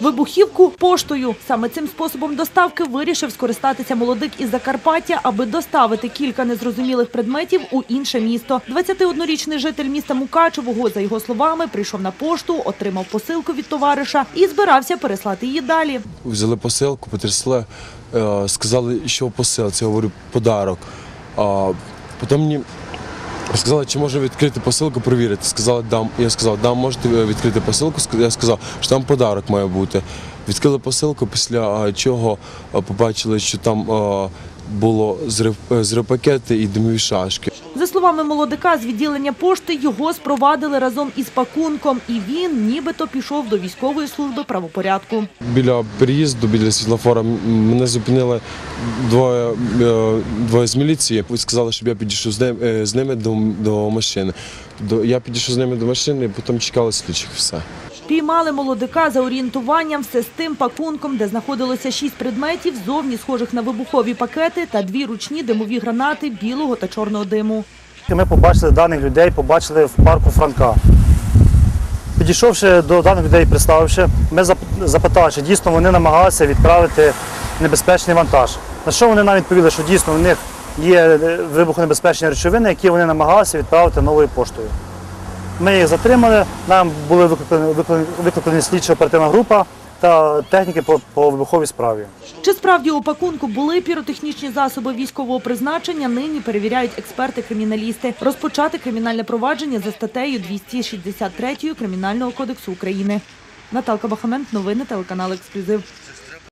Вибухівку поштою. Саме цим способом доставки вирішив скористатися молодик із Закарпаття, аби доставити кілька незрозумілих предметів у інше місто. 21-річний житель міста Мукачевого, за його словами, прийшов на пошту, отримав посилку від товариша і збирався переслати її далі. Взяли посилку, потрясли, е, сказали, що посилці. Я говорю, подарок. А потім мені сказали, чи можна відкрити посилку, перевірити. Сказали, дам. Я сказав, дам, можете відкрити посилку. Я сказав, що там подарок має бути. Відкрили посилку, після е, чого е, побачили, що там е, було зрив, е, зривпакети і димові шашки. Словами молодика з відділення пошти, його спровадили разом із пакунком, і він нібито пішов до військової служби правопорядку. Біля переїзду, біля світлофора мене зупинили двоє, е, двоє з міліції. Сказали, щоб я підійшов з е, ними до, до машини. Я підійшов з ними до машини, потім чекали слідчих. Все. Піймали молодика за орієнтуванням все з тим пакунком, де знаходилося шість предметів, зовні схожих на вибухові пакети та дві ручні димові гранати білого та чорного диму. Ми побачили даних людей, побачили в парку Франка. Підійшовши до даних людей, представивши, ми запитали, чи дійсно вони намагалися відправити небезпечний вантаж. На що вони нам відповіли, що дійсно у них є е, вибухонебезпечні речовини, які вони намагалися відправити новою поштою. Ми їх затримали, нам були викликані, викликані, слідчо оперативна група та техніки по, по вибуховій справі. Чи справді у пакунку були піротехнічні засоби військового призначення, нині перевіряють експерти-криміналісти. Розпочати кримінальне провадження за статтею 263 Кримінального кодексу України. Наталка Бахамент, новини телеканал Ексклюзив.